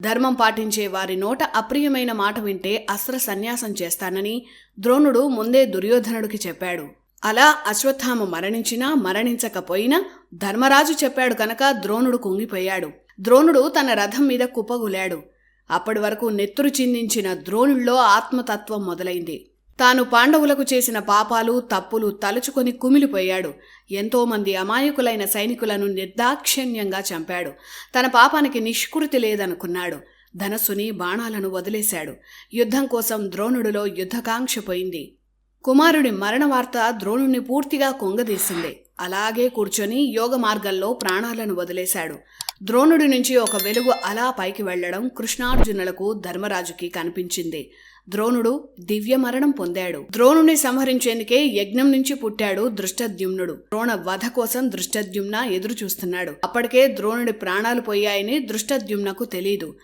ధర్మం పాటించే వారి నోట అప్రియమైన మాట వింటే అస్త్ర సన్యాసం చేస్తానని ద్రోణుడు ముందే దుర్యోధనుడికి చెప్పాడు. అలా అశ్వత్థామ మరణించినా మరణించకపోయినా ధర్మరాజు చెప్పాడు కనుక ద్రోణుడు కుంగిపోయాడు. ద్రోణుడు తన రథం మీద కుప్పగులాడు. అప్పటి వరకు నెత్తురు చిందించిన ద్రోణుల్లో ఆత్మతత్వం మొదలైంది. తాను పాండవులకు చేసిన పాపాలు తప్పులు తలుచుకొని కుమిలిపోయాడు. ఎంతోమంది అమాయకులైన సైనికులను నిర్దాక్షిణ్యంగా చంపాడు. తన పాపానికి నిష్కృతి లేదనుకున్నాడు. ధనస్సుని బాణాలను వదిలేశాడు. యుద్ధం కోసం ద్రోణుడిలో యుద్ధకాంక్ష పోయింది. కుమారుడి మరణ వార్త ద్రోణుణ్ణి పూర్తిగా కొంగదీసింది. అలాగే కూర్చొని యోగ మార్గంలో ప్రాణాలను వదిలేశాడు. ద్రోణుడి నుంచి ఒక వెలుగు అలా పైకి వెళ్ళడం కృష్ణార్జునులకు ధర్మరాజుకి కనిపించింది. ద్రోణుడు దివ్య మరణం పొందాడు. ద్రోణుని సంహరించేందుకే యజ్ఞం నుంచి పుట్టాడు దృష్టద్యుమ్నుడు. ద్రోణ వధ కోసం దృష్టద్యుమ్న ఎదురు చూస్తున్నాడు అప్పటికే ద్రోణుడి ప్రాణాలు పోయాయని దృష్టద్యుమ్నకు తెలీదు.